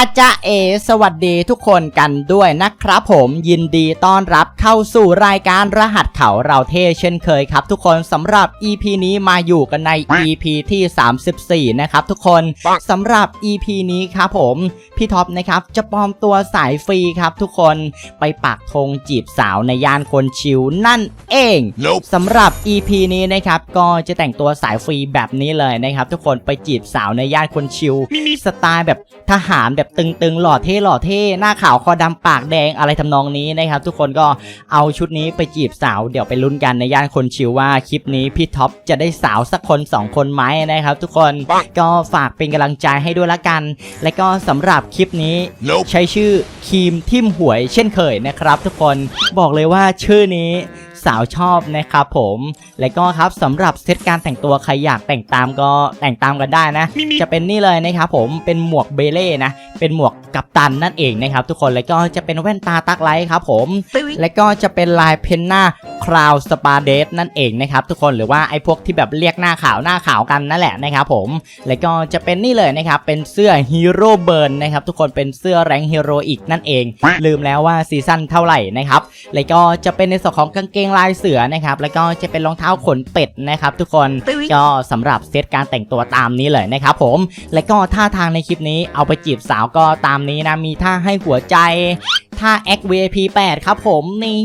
อาจารย์เอ สวัสดีทุกคนกันด้วยนะครับผมยินดีต้อนรับเข้าสู่รายการรหัสเขาเราเท่เช่นเคยครับ ทุกคนสำหรับ EP นี้มาอยู่กันใน EP ที่ 34 นะครับทุกคนสำหรับ EP นี้ครับผม พี่ท็อปนะครับจะปลอมตัวสายฟรีครับทุกคนไปปักธงจีบสาวในย่านคนชิวนั่นเอง Nope. สำหรับ EP นี้นะครับก็จะแต่งตัวสายฟรีแบบนี้เลยนะครับทุกคนไปจีบสาวในย่านคนชิวมีสไตล์แบบทหารแบบตึงๆ หล่อเท่หล่อเท่หน้าขาวคอดำปากแดงอะไรทำนองนี้นะครับ ทุกคนก็เอาชุดนี้ไปจีบสาวเดี๋ยวไปลุ้นกันในย่านคนชิวว่าคลิปนี้พี่ท็อปจะได้สาวสักคนสองคนไหมนะครับ ทุกคนปังก็ฝากเป็นกำลังใจให้ด้วยละกัน และก็สำหรับคลิปนี้ Nope. ใช้ชื่อครีมทิมหวยเช่นเคยนะครับ ทุกคนบอกเลยว่าชื่อนี้ สาวชอบนะครับผม และก็ครับสำหรับเซตการแต่งตัวใครอยากแต่งตามก็แต่งตามกันได้นะ จะเป็นนี่เลยนะครับผมเป็นหมวกเบเล่นะเป็นหมวกกัปตันนั่นเองนะครับทุกคนแล้วก็จะเป็นแว่นตาตักไลท์ครับผม และก็จะเป็นลายเพนหน้าคราวสปาเดสนั่นเองนะครับทุกคนหรือว่าไอ้พวกที่แบบเรียกหน้าขาวหน้าขาวกันนั่นแหละนะครับผมแล้วก็จะเป็นนี่เลยนะครับเป็นเสื้อฮีโร่เบิร์นนะครับทุกคนเป็นเสื้อแรงฮีโร่อีกนั่นเอง ลืมแล้วว่าซีซั่นเท่าไหร่นะครับแล้วก็จะเป็นในส่วนของกางเกงลายเสือนะครับแล้วก็จะเป็นรองเท้าขนเป็ดนะครับทุกคนก็สำหรับเซตการแต่งตัวตามนี้เลยนะครับผมและก็ท่าทางในคลิปนี้เอาไปจีบสาวก็ตามนี้นะมีท่าให้หัวใจ ท่า X VIP 8 ครับผมนี่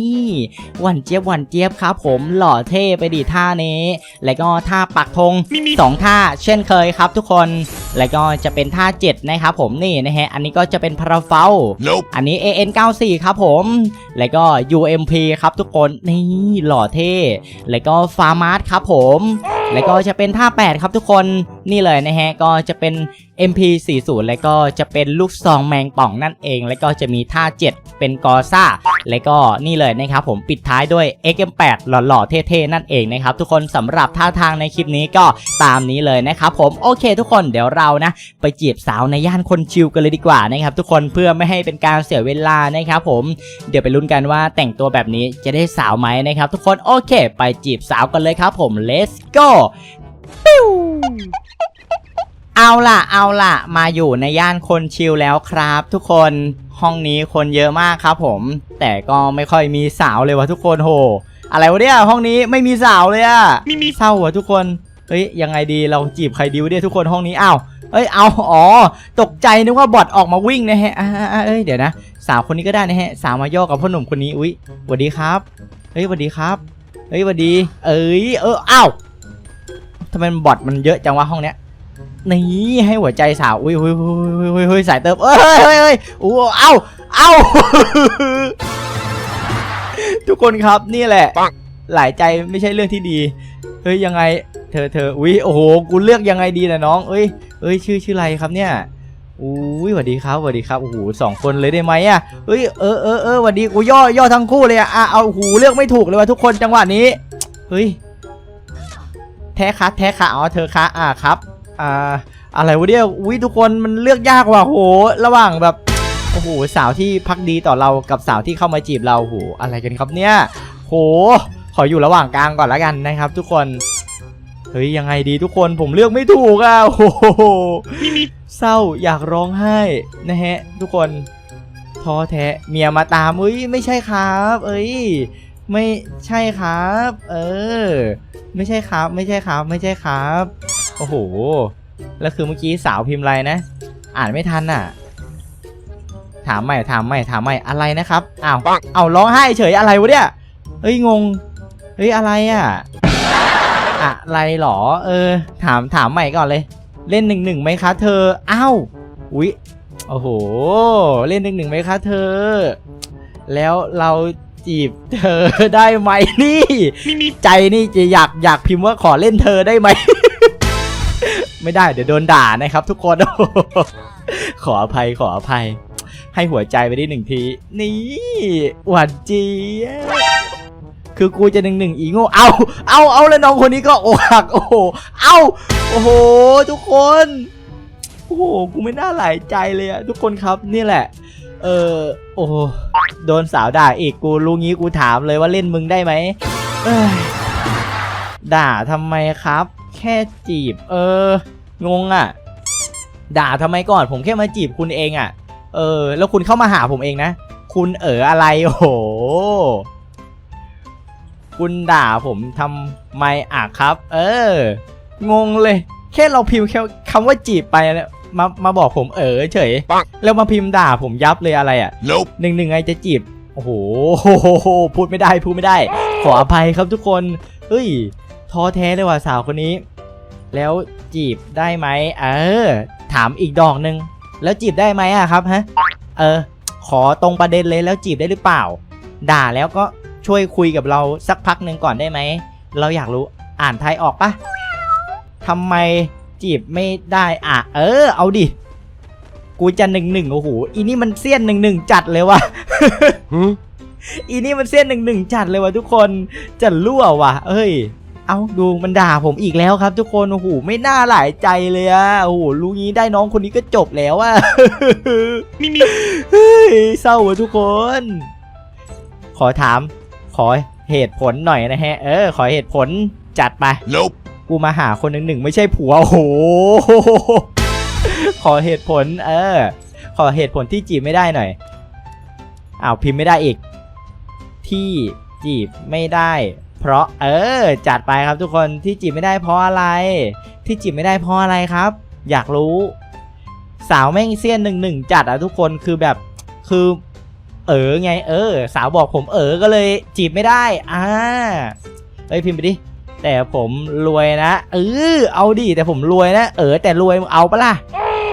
หวันเจี๊ยบหวันเจี๊ยบครับผมหล่อเท่ไปดีท่านี้ แล้วก็ท่าปักธงสองท่าเช่นเคยครับทุกคน แล้วก็จะเป็นท่า 7 นะครับผมนี่นะฮะอันนี้ก็จะเป็นพาราเฟล Nope. อันนี้ AN 94ครับผม แล้วก็ UMP ครับทุกคนนี่หล่อเท่ แล้วก็ฟาร์มาร์ครับผม แล้วก็จะเป็นท่า 8 ครับทุกคน นี่เลยนะฮะก็จะเป็น MP40 แล้วก็จะเป็นลูกซองแมงป่องนั่นเอง แล้วก็จะมีท่า 7 เป็นกอซ่า แล้วก็นี่เลยนะครับผมปิดท้ายด้วย XM8 หล่อๆเท่ๆนั่นเองนะครับทุกคนสำหรับท่าทางในคลิปนี้ก็ตามนี้เลยนะครับผมโอเคทุกคนเดี๋ยวเรานะ ไปจีบสาวในย่านคนชิวกันเลยดีกว่านะครับทุกคนเพื่อไม่ให้เป็นการเสียเวลานะครับผมเดี๋ยวไปลุ้นกันว่าแต่งตัวแบบนี้จะได้สาวไหมนะครับทุกคนโอเค ไปจีบสาวกันเลยครับผม let's go เอาล่ะ เอาล่ะ มาอยู่ในย่านคนชิลแล้วครับ ทุกคน ห้องนี้คนเยอะมากครับผม แต่ก็ไม่ค่อยมีสาวเลยวะทุกคนโห อะไรวะเนี่ย ห้องนี้ไม่มีสาวเลยอะมีมีเศร้าวะทุกคน เฮ้ย ยังไงดี เราจีบใครดีวะเนี่ยทุกคนห้องนี้อ้าวเอ้ย เอา อ๋อ ตกใจนึกว่าบอทออกมาวิ่งนะฮะอ่าอ่าเอ้ย เดี๋ยวนะ สาวคนนี้ก็ได้นะฮะ สาวมาย่อกับพ่อหนุ่มคนนี้ อุ๊ยสวัสดีครับ เฮ้ยสวัสดีครับ เฮ้ยสวัสดี เอ้ย เอออ้าว ทำไมบอทมันเยอะจังวะห้องเนี้ยนี่ให้หัวใจสาวอุ้ยอุ้ยอุ้ยอุ้ยอุ้ยสายเติมเอ้ยเฮ้ยเฮ้ยโอ้เอ้าเอ้าทุกคนครับนี่แหละ หลายใจไม่ใช่เรื่องที่ดี เฮ้ยยังไง เธอเธออุ้ยโอ้โหกูเลือกยังไงดีนะน้อง เอ้ยเอ้ยชื่อชื่ออะไรครับเนี่ยอุ้ยสวัสดีครับสวัสดีครับโอ้โหสองคนเลยได้ไหมอะเฮ้ยเออเออเออสวัสดีกูย่อย่อทั้งคู่เลยอะอะเอาหูเลือกไม่ถูกเลยว่ะทุกคนจังหวะนี้เฮ้ย แท้คะแท้คะอ๋อเธอคะอ่าครับอ่าอะไรวะเนี่ยอุ้ยทุกคนมันเลือกยากว่ะโห ระหว่างแบบโอ้โหสาวที่พักดีต่อเรากับสาวที่เข้ามาจีบเราโหอะไรกันครับเนี่ยโห ขออยู่ระหว่างกลางก่อนแล้วกันนะครับ ทุกคนเฮ้ยยังไงดีทุกคนผมเลือกไม่ถูกอะโอ้โหเศร้าอยากร้องไห้นะฮะ ทุกคนท้อแท้เมียมาตามเอ้ยไม่ใช่ครับ เอ้ย ไม่ใช่ครับ เออ ไม่ใช่ครับ ไม่ใช่ครับ ไม่ใช่ครับ โอ้โห แล้วคือเมื่อกี้สาวพิมพ์อะไรนะ อ่านไม่ทันอะ ถามใหม่ ถามใหม่ ถามใหม่ อะไรนะครับ อ้าวปังเอาร้องไห้เฉยอะไรวะเนี่ย เฮ้ยงง เฮ้ยอะไรอะ อะไรหรอ เออ ถาม ถามใหม่ก่อนเลย เล่นหนึ่งหนึ่งไหมคะเธอ อ้าว อุ๊ย โอ้โห เล่นหนึ่งหนึ่งไหมคะเธอ แล้วเรา จีบเธอได้ไหมนี่ใจนี่จะอยากอยากพิมพ์ว่าขอเล่นเธอได้ไหม ไม่ได้เดี๋ยวโดนด่านะครับ ทุกคน ขออภัยขออภัย ให้หัวใจไปได้หนึ่งที นี่หวานเจี๊ยบคือกูจะหนึ่งหนึ่งอีโง่เอาเอาเอาแล้วน้องคนนี้ก็อกหักโอ้โหเอาโอ้โห ทุกคนโอ้โหกูไม่น่าหลายใจเลยอะทุกคนครับนี่แหละ เออโอ้ โดนสาวด่าอีกกูรู้งี้กูถามเลยว่าเล่นมึงได้ไหมเอ้ยด่าทำไมครับ แค่จีบ เออ งงอะด่าทำไมก่อน ผมแค่มาจีบคุณเองอะเออ แล้วคุณเข้ามาหาผมเองนะ คุณเอออะไรโอ้โห คุณด่าผมทำไมอะครับ เออ งงเลย แค่เราพิมพ์แค่คำว่าจีบไปเนี่ย มามาบอกผมเออเฉยปังแล้วมาพิมพ์ด่าผมยับเลยอะไรอะ Nope. หนึ่งหนึ่งไงจะจีบโอ้โหพูดไม่ได้พูดไม่ได้ ขออภัยครับทุกคนเฮ้ยท้อแท้เลยว่ะสาวคนนี้ แล้วจีบได้ไหมเออ ถามอีกดอกหนึ่งแล้วจีบได้ไหมอะครับฮะเออ ขอตรงประเด็นเลยแล้วจีบได้หรือเปล่า ด่าแล้วก็ช่วยคุยกับเราสักพักหนึ่งก่อนได้ไหม เราอยากรู้อ่านไทยออกปะทำไม จีบไม่ได้อะ เออ เอาดิ กูจะหนึ่งหนึ่งโอ้โหอีนี่มันเสี้ยนหนึ่งหนึ่งจัดเลยว่ะ Hmm? อีนี่มันเส้นหนึ่งหนึ่งจัดเลยว่ะทุกคนจะรั่วว่ะเอ้ย เอาดูมันด่าผมอีกแล้วครับ ทุกคนโอ้โหไม่น่าหลายใจเลยอะโอ้โหรู้งี้ได้น้องคนนี้ก็จบแล้วอะ Me, me. เฮ้ยเศร้าว่ะทุกคน ขอถาม ขอเหตุผลหน่อยนะฮะ เออ ขอเหตุผลจัดไป Nope. กูมาหาคนหนึ่งหนึ่งไม่ใช่ผัวโอ้โหขอเหตุผล เออ ขอเหตุผลที่จีบไม่ได้หน่อยอ้าวพิมพ์ไม่ได้อีก ที่จีบไม่ได้ เพราะเออ จัดไปครับทุกคนที่จีบไม่ได้เพราะอะไร ที่จีบไม่ได้เพราะอะไรครับ อยากรู้ สาวแม่งเซียนหนึ่งหนึ่งจัดอะทุกคนคือแบบคือเออไงเออ สาวบอกผมเออก็เลยจีบไม่ได้อ่าเอ้ยพิมพ์ไปดิ แต่ผมรวยนะเออเอาดิแต่ผมรวยนะ เออแต่รวยมึงเอาปะล่ะ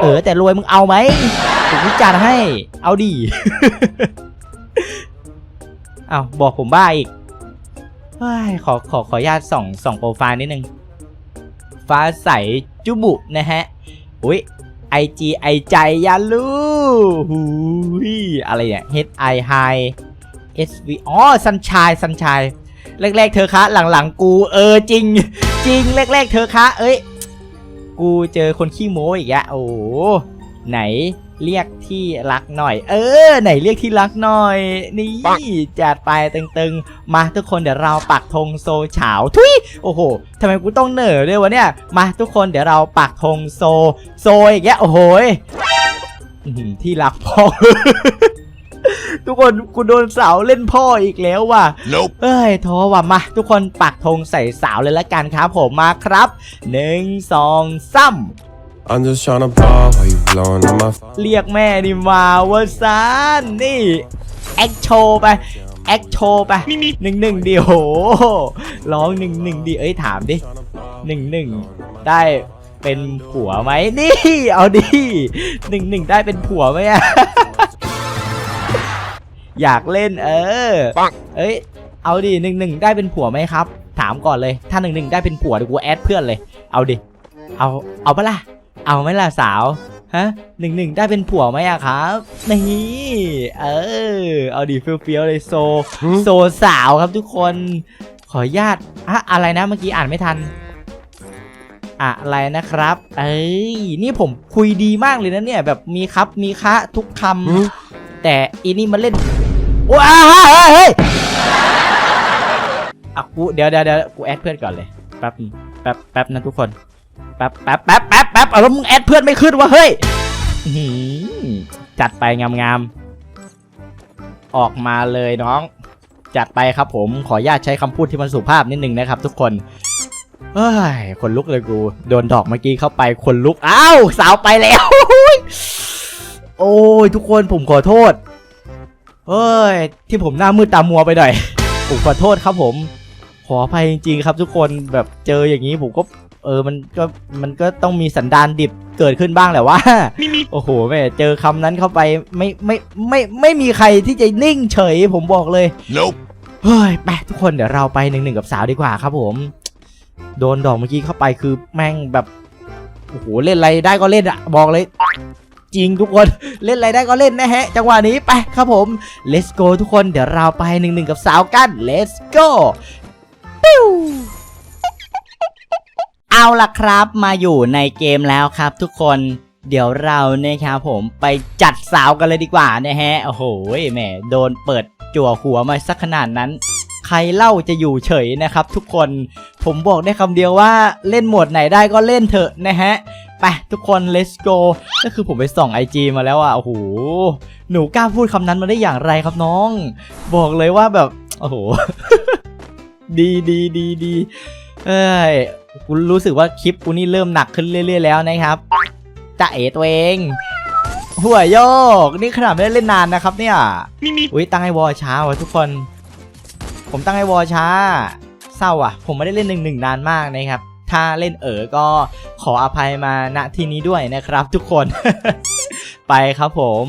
เออแต่รวยมึงเอาไหมผมจารณ์ให้เอาดิเอาบอกผมบ้าอีกขอขอขออนุญาตส่องส่องโปรไฟล์นิดนึง ฟ้าใสจุบุนะฮะอุ้ยไอจีไอใจยาลูหูยอะไรเนี่ย H I High S V อ๋อสันชายสันชาย แรกๆเธอคะ หลังๆกู เออจริง จริงแรกๆเธอคะ เอ้ย กูเจอคนขี้โม้อีกอะโอ้โหไหนเรียกที่รักหน่อย เออ ไหนเรียกที่รักหน่อย นี่จัดไปตึงๆ มาทุกคนเดี๋ยวเราปักธงโซเฉาทุยโอ้โหทำไมกูต้องเหน่อด้วยวะเนี่ย มาทุกคนเดี๋ยวเราปักธงโซ โซอีกแล้วโอ้โหยอื้อหือที่รักพ่อ ทุกคนกูโดนสาวเล่นพ่ออีกแล้วว่ะ Nope. เอ้ยท้อว่ะมา ทุกคนปักธงใส่สาวเลยละกันครับผมมาครับหนึ่งสองสาม I'm just tryna ball while you blowing on my phone. เรียกแม่นี่มาเวอร์ซานนี่ แอคโชว์ไป แอคโชว์ไป Me, me. หนึ่งหนึ่งดีโหร้องหนึ่งหนึ่งดีเอ้ยถามดิหนึ่งหนึ่งได้เป็นผัวไหมนี่ เอาดิหนึ่งหนึ่งได้เป็นผัวไหมอะ อยากเล่นเออปังเอ้ยเอาดิหนึ่งหนึ่งได้เป็นผัวไหมครับ ถามก่อนเลย ถ้าหนึ่งหนึ่งได้เป็นผัวเดี๋ยวกูแอดเพื่อนเลย เอาดิ เอา เอาปะล่ะ เอาไหมล่ะสาว ฮะหนึ่งหนึ่งได้เป็นผัวไหมอะครับนี่เออ เอาดิเฟี้ยวๆเลยโซ Hmm? โซสาวครับทุกคน ขออนุญาตอะอะไรนะเมื่อกี้อ่านไม่ทัน อะไรนะครับ เอ้ย นี่ผมคุยดีมากเลยนะเนี่ย แบบมีครับ มีคะทุกคำ Hmm? แต่อีนี่มันเล่น ว้าวเฮ้ยเฮ้ยอะกูเดี๋ยวเดี๋ยวเดี๋ยวกูแอดเพื่อนก่อนเลยแป๊บนึงแป๊บแป๊บนะทุกคนแป๊บแป๊บแป๊บแป๊บแป๊บเอาแล้วมึงแอดเพื่อนไม่ขึ้นวะเฮ้ยอื้อหือจัดไปงามๆออกมาเลยน้อง จัดไปครับผมขออนุญาตใช้คำพูดที่มันสุภาพนิดนึงนะครับ ทุกคนเฮ้ยคนลุกเลยกู โดนดอกเมื่อกี้เข้าไปคนลุกอ้าวสาวไปแล้ว โอ้ยทุกคนผมขอโทษ เฮ้ย ที่ผมหน้ามืดตามัวไปหน่อยผมขอโทษครับผม ขออภัยจริงๆครับทุกคนแบบเจออย่างนี้ผมก็เออมันก็มันก็ต้องมีสันดานดิบเกิดขึ้นบ้างแหละว่า Me, me. โอ้โหแม่เจอคำนั้นเข้าไปไม่ไม่ไม่ไม่มีใครที่จะนิ่งเฉยผมบอกเลย Nope. เฮ้ยไปทุกคนเดี๋ยวเราไปหนึ่งหนึ่งกับสาวดีกว่าครับผม โดนดอกเมื่อกี้เข้าไปคือแม่งแบบโอ้โหเล่นอะไรได้ก็เล่นอะบอกเลย จริงทุกคนเล่นอะไรได้ก็เล่นนะฮะ จังหวะนี้ไปครับผม let's go ทุกคนเดี๋ยวเราไปหนึ่งหนึ่งกับสาวกัน let's go ปิ้วเอาล่ะครับมาอยู่ในเกมแล้วครับทุกคนเดี๋ยวเราเนี่ยครับผมไปจัดสาวกันเลยดีกว่านะฮะโอ้โหแหมโดนเปิดจั่วหัวมาสักขนาดนั้น ใครเล่าจะอยู่เฉยนะครับ ทุกคนผมบอกได้คำเดียวว่าเล่นโหมดไหนได้ก็เล่นเถอะนะฮะ ไปทุกคน let's go ก็คือผมไปส่อง IG มาแล้วอะโอ้โหหนูกล้าพูดคำนั้นมาได้อย่างไรครับน้อง บอกเลยว่าแบบ โอ้โห ดีดีดีดีเอ้ยกูรู้สึกว่าคลิปกูนี่เริ่มหนักขึ้นเรื่อย ๆ แล้วนะครับจะเอตัวเอง หัวโยก นี่ขนาดไม่ได้เล่นนานนะครับ เนี่ยมีมีอุ้ยตั้งไอวอลช้าว่ะทุกคน ผมตั้งไอวอลช้า เศร้าอะ ผมไม่ได้เล่นหนึ่งหนึ่งนานมากนะครับ ถ้าเล่นเอ๋อก็ขออภัยมาณที่นี้ด้วยนะครับ ทุกคน ไปครับผม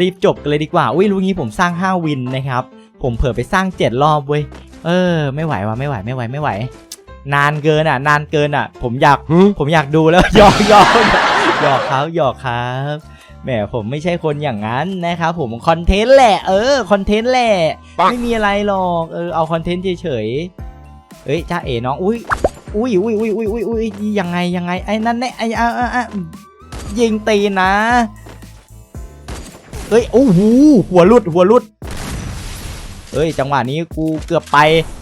รีบจบกันเลยดีกว่า อุ้ยรู้งี้ผมสร้าง 5 วินนะครับ ผมเผื่อไปสร้าง 7 รอบเว้ย เออ ไม่ไหวว่ะไม่ไหวไม่ไหวไม่ไหว นานเกินอะ นานเกินอะ ผมอยาก Hmm? ผมอยากดูแล้วหยอกหยอกหยอกครับหยอกครับแหมผมไม่ใช่คนอย่างนั้นนะครับผมคอนเทนต์แหละ เออคอนเทนต์แหละปังไม่มีอะไรหรอก เออเอาคอนเทนต์เฉยๆเอ้ยจ้าเอ๋น้องอุ้ย อุ้ยอุ้ยอุ้ยอุ้ยอุ้ยอุ้ยยังไงยังไงไอ้นั่นเนี่ยไอ้อะอะอะยิงตีนะเอ้ยโอ้โหหัวรุดหัวรุดเอ้ยจังหวะนี้กูเกือบไป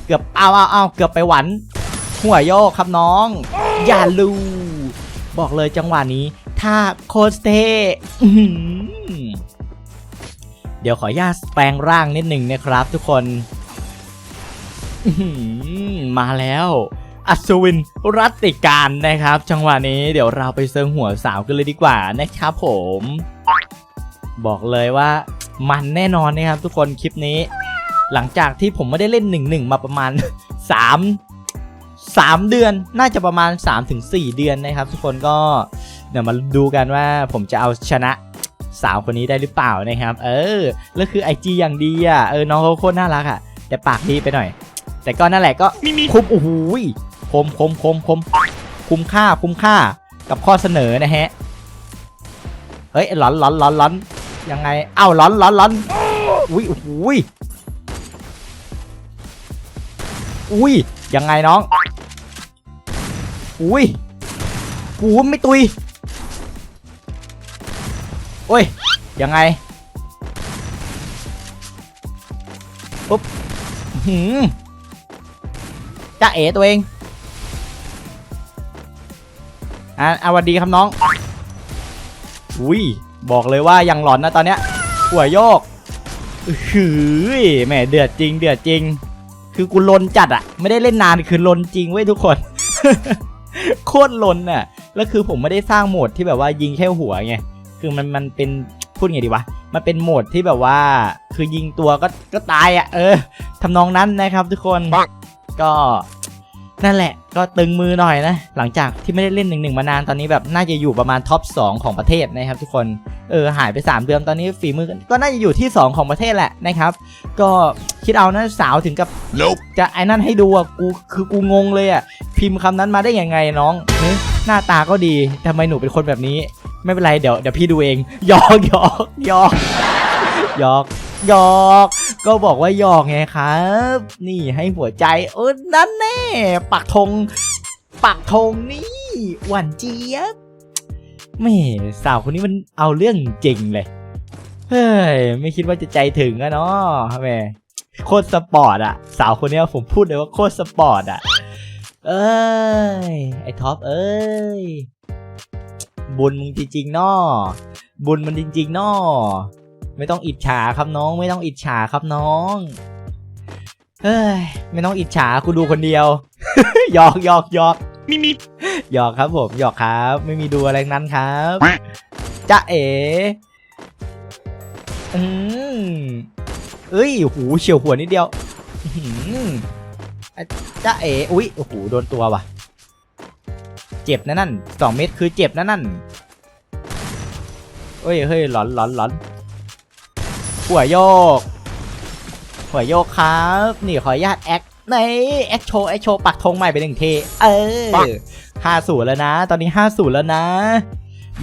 เกือบเอาเอาเอาเกือบไปหวัน หัวโยกครับน้อง อย่าลูบอกเลยจังหวะนี้ ถ้าโคสเตเดี๋ยวขออนุญาตแปลงร่างนิดหนึ่งนะครับทุกคนมาแล้ว อัศวินรัตติการนะครับ จังหวะนี้เดี๋ยวเราไปเซิงหัวสาวกันเลยดีกว่านะครับผม บอกเลยว่ามันแน่นอนนะครับทุกคนคลิปนี้ หลังจากที่ผมไม่ได้เล่นหนึ่งหนึ่งมาประมาณ 3 3 เดือนน่าจะประมาณ 3-4 เดือนนะครับ ทุกคนก็เดี๋ยวมาดูกันว่าผมจะเอาชนะสาวคนนี้ได้หรือเปล่านะครับ เออ แล้วคือไอจีอย่างดีอะ เออ น้องเขาโคตรน่ารักอะ แต่ปากดีไปหน่อย แต่ก็นั่นแหละก็มีมีคุ้มโอ้โหย คมคมคมคมคุ้มค่าคุ้มค่ากับข้อเสนอนะฮะ เฮ้ยหลอนหลอนหลอนหลอนยังไงเอ้าหลอนหลอนหลอนอุ้ยโอ้ยอุ้ยยังไงน้อง อุ้ยกูไม่ตุยโอ้ยยังไงปุ๊บหืมจ้าเอ๋ตัวเอง อะอะสวัสดีครับน้อง อุ้ยบอกเลยว่ายังหลอนนะตอนเนี้ยหัวโยกอื้อหือแหมเดือดจริง เดือดจริง คือกูลนจัดอะไม่ได้เล่นนานคือลนจริงเว้ยทุกคน โคตรลนอะแล้วคือผมไม่ได้สร้างโหมดที่แบบว่ายิงแค่หัวไงคือมันมันเป็นพูดไงดีวะ มันเป็นโหมดที่แบบว่า คือยิงตัวก็ก็ตายอะเออทำนองนั้นนะครับทุกคนปังก็ นั่นแหละก็ตึงมือหน่อยนะ หลังจากที่ไม่ได้เล่นหนึ่งหนึ่งมานานตอนนี้แบบน่าจะอยู่ประมาณท็อป 2 ของประเทศนะครับทุกคนเออหายไป 3 เดือนตอนนี้ฝีมือก็น่าจะอยู่ที่ 2 ของประเทศแหละนะครับ ก็คิดเอานะสาวถึงกับ Nope. จะไอ้นั่นให้ดูอะกูคือกูงงเลยอะพิมพ์คำนั้นมาได้ยังไงน้องเฮ้ยหน้าตาก็ดีทำไมหนูเป็นคนแบบนี้ ไม่เป็นไรเดี๋ยวเดี๋ยวพี่ดูเองหยอกหยอกหยอกหยอกหยอก ก็บอกว่าหยอกไงครับ นี่ให้หัวใจเออนั่นแน่ปักธงปักธงนี่ หวานเจี๊ยบแม่สาวคนนี้มันเอาเรื่องจริงเลย เฮ้ย ไม่คิดว่าจะใจถึงอะเนาะแม่โคตรสปอร์ตอะสาวคนนี้ผมพูดเลยว่าโคตรสปอร์ตอะเอ้ย ไอท็อปเอ้ย บุญมึงจริงๆเนาะบุญมันจริงๆเนาะ ไม่ต้องอิจฉาครับน้อง ไม่ต้องอิจฉาครับน้องเฮ้ยไม่ต้องอิจฉากูดูคนเดียวหยอกหยอกหยอกมีมีหยอกครับผมหยอกครับ ไม่มีดูอะไรทั้งนั้นครับจ้าเอ๋อืมเอ้ยหูเฉียวหัวนิดเดียวอื้อหืออะจ้าเอ๋อุ้ยโอ้โหโดนตัวว่ะ เจ็บนะนั่นสองเม็ดคือเจ็บนะนั่นเฮ้ยเฮ้ยหลอนหลอนหลอน หัวโยก หัวโยกครับ นี่ขออนุญาตแอคในแอคโชว์แอคโชว์ปักธงใหม่ไปหนึ่งเทเออปังห้าศูนย์แล้วนะ ตอนนี้ห้าศูนย์แล้วนะ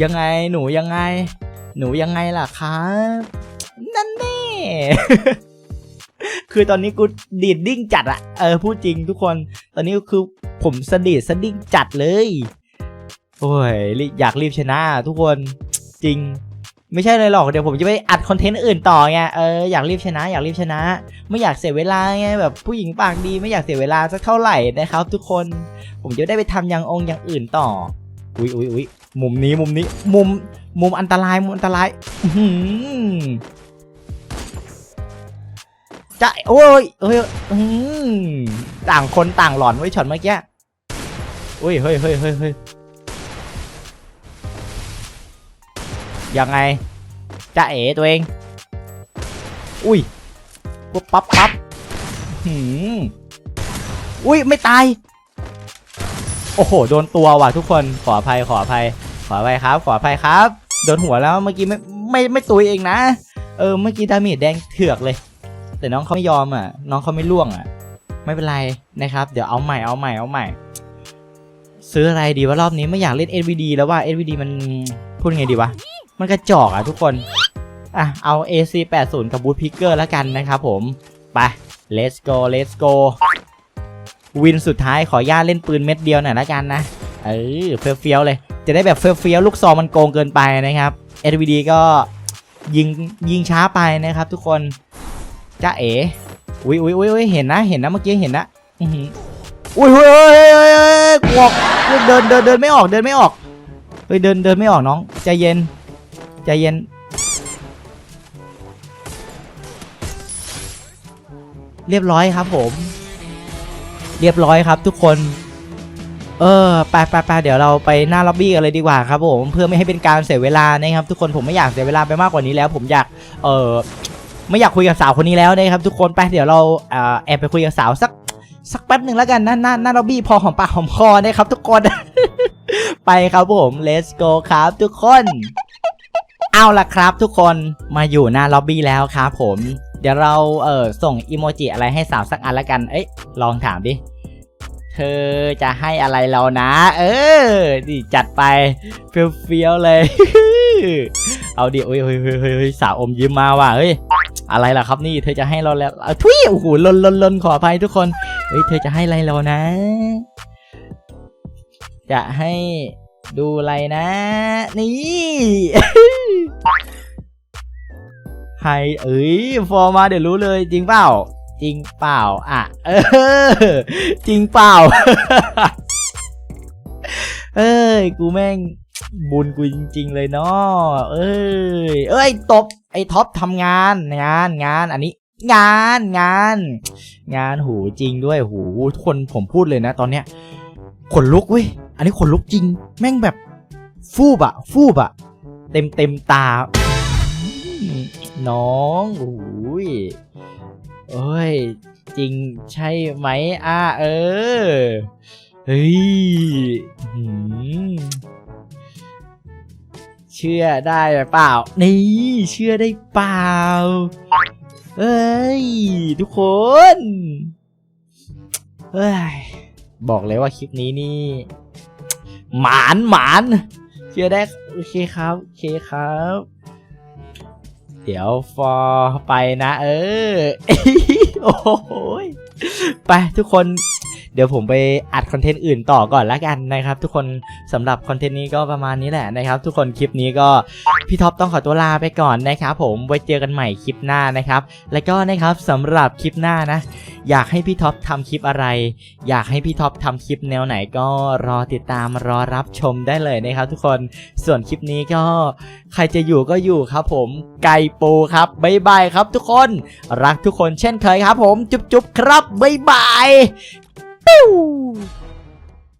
ยังไงหนูยังไง หนูยังไงล่ะครับ นั่นแน่คือตอนนี้กูดีดดิ้งจัดอะเออพูดจริงทุกคน ตอนนี้คือผมสดีดสดิ้งจัดเลย โอ้ยรีอยากรีบชนะทุกคนจริง ไม่ใช่เลยหรอกเดี๋ยวผมจะไปอัดคอนเทนต์อื่นต่อไงเอออยากรีบชนะ อยากรีบชนะ ไม่อยากเสียเวลาไงแบบผู้หญิงปากดีไม่อยากเสียเวลาสักเท่าไหร่นะครับ ทุกคนผมจะได้ไปทำอย่างองค์อย่างอื่นต่ออุ้ยอุ้ยอุ้ยมุมนี้มุมนี้มุมมุมอันตรายมุมอันตรายจะโอ้ยเฮ้ยหือต่างคนต่างหลอนไว้ช็อตเมื่อกี้อุ้ยเฮ้ยเฮ้ยเฮ้ย ยังไงจะเอ๋ตัวเอง อุ้ยปุ๊บปั๊บปั๊บหืมอุ้ยไม่ตาย โอ้โห โดนตัวว่ะทุกคนขออภัยขออภัย ขออภัยครับ ขออภัยครับ โดนหัวแล้วเมื่อกี้ไม่ไม่ไม่ตุยเองนะ เออเมื่อกี้ดาเมจแดงเถือกเลย แต่น้องเขาไม่ยอมอะ น้องเขาไม่ล่วงอะ ไม่เป็นไรนะครับ เดี๋ยวเอาใหม่เอาใหม่เอาใหม่ ซื้ออะไรดีวะรอบนี้ไม่อยากเล่น SVD แล้วว่า SVD มันพูดไงดีวะ มันกระจอกอะทุกคน อะ เอา AC 8 0 กับบูทพิกเกอร์แล้วกันนะครับผม ไป let's go let's go วินสุดท้ายขออนุญาตเล่นปืนเม็ดเดียวหน่อยละกันนะ เออเฟี้ยวๆเลย จะได้แบบเฟี้ยวๆลูกซองมันโกงเกินไปนะครับ SVD ก็ยิงยิงช้าไปนะครับทุกคนจ้าเอ๋อุ้ยอุ้ยอุ้ยอุ้ยเห็นนะ เห็นนะเมื่อกี้เห็นนะอื้อหืออุ้ยเฮ้ยเฮ้ยเฮ้ยเฮ้ยเฮ้ยกวกเดินเดินเดินไม่ออกเดินไม่ออก เฮ้ยเดินเดินไม่ออกน้องใจเย็น ใจเย็น เรียบร้อยครับผม เรียบร้อยครับทุกคน เออไปไปไปเดี๋ยวเราไปหน้าล็อบบี้กันเลยดีกว่าครับผมเพื่อไม่ให้เป็นการเสียเวลานะครับ ทุกคนผมไม่อยากเสียเวลาไปมากกว่านี้แล้ว ผมอยากเออไม่อยากคุยกับสาวคนนี้แล้วนะครับ ทุกคนไปเดี๋ยวเราแอบไปคุยกับสาวสักสักแป๊บหนึ่งแล้วกันนะหน้าหน้าล็อบบี้พอหอมปากหอมคอนะครับ ทุกคน ไปครับผม let's go ครับทุกคน เอาล่ะครับ ทุกคนมาอยู่หน้าล็อบบี้แล้วครับผม เดี๋ยวเราเออส่งอีโมจิอะไรให้สาวสักอันละกัน เอ้ยลองถามดิ เธอจะให้อะไรเรานะ เออดิจัดไปเฟี้ยวๆเลย เอาดิโอ้ยเฮ้ยเฮ้ยเฮ้ยเฮ้ยสาวอมยิ้มมาว่ะเฮ้ยอะไรล่ะครับนี่เธอจะให้เราแล้วทุยโอ้โหลนลนลนขออภัยทุกคนเฮ้ยเธอจะให้อะไรเรานะ จะให้ ดูอะไรนะ นี่ให้เอ้ยฟอร์มาเดี๋ยวรู้เลยจริงเปล่า จริงเปล่า อะ เออ จริงเปล่า เอ้ย กูแม่งบุญกูจริง ๆ เลยเนาะเอ้ย เอ้ย ตบ ไอ้ท็อปทำงาน งาน งาน อันนี้ งาน งาน งาน หูจริงด้วย หู ทุกคนผมพูดเลยนะ ตอนเนี้ย ขนลุกเว้ย อันนี้ขนลุกจริง แม่งแบบ ฟูบอะฟูบอะเต็มเต็มตา น้องโอ้ยเอ้ย จริงใช่ไหมอะเออ เฮ้ยหืมเชื่อได้เปล่า นี่ เชื่อได้เปล่า เอ้ย ทุกคนเอ้ย บอกเลยว่าคลิปนี้นี่ หมานหมานเชื่อได้โอเคครับโอเคครับ เดี๋ยวฟอไปนะ เออ โอ้โหยไปทุกคน เดี๋ยวผมไปอัดคอนเทนต์อื่นต่อก่อนละกันนะครับ ทุกคนสำหรับคอนเทนต์นี้ก็ประมาณนี้แหละนะครับ ทุกคนคลิปนี้ก็พี่ท็อปต้องขอตัวลาไปก่อนนะครับ ผมไว้เจอกันใหม่คลิปหน้านะครับ แล้วก็นะครับสำหรับคลิปหน้านะ อยากให้พี่ท็อปทำคลิปอะไร อยากให้พี่ท็อปทำคลิปแนวไหนก็รอติดตามรอรับชมได้เลยนะครับ ทุกคนส่วนคลิปนี้ก็ใครจะอยู่ก็อยู่ครับ ผมไก่ปูครับบ๊ายบายครับ ทุกคน รักทุกคนเช่นเคยครับ ผมจุ๊บๆครับบ๊ายบาย ปิ้ว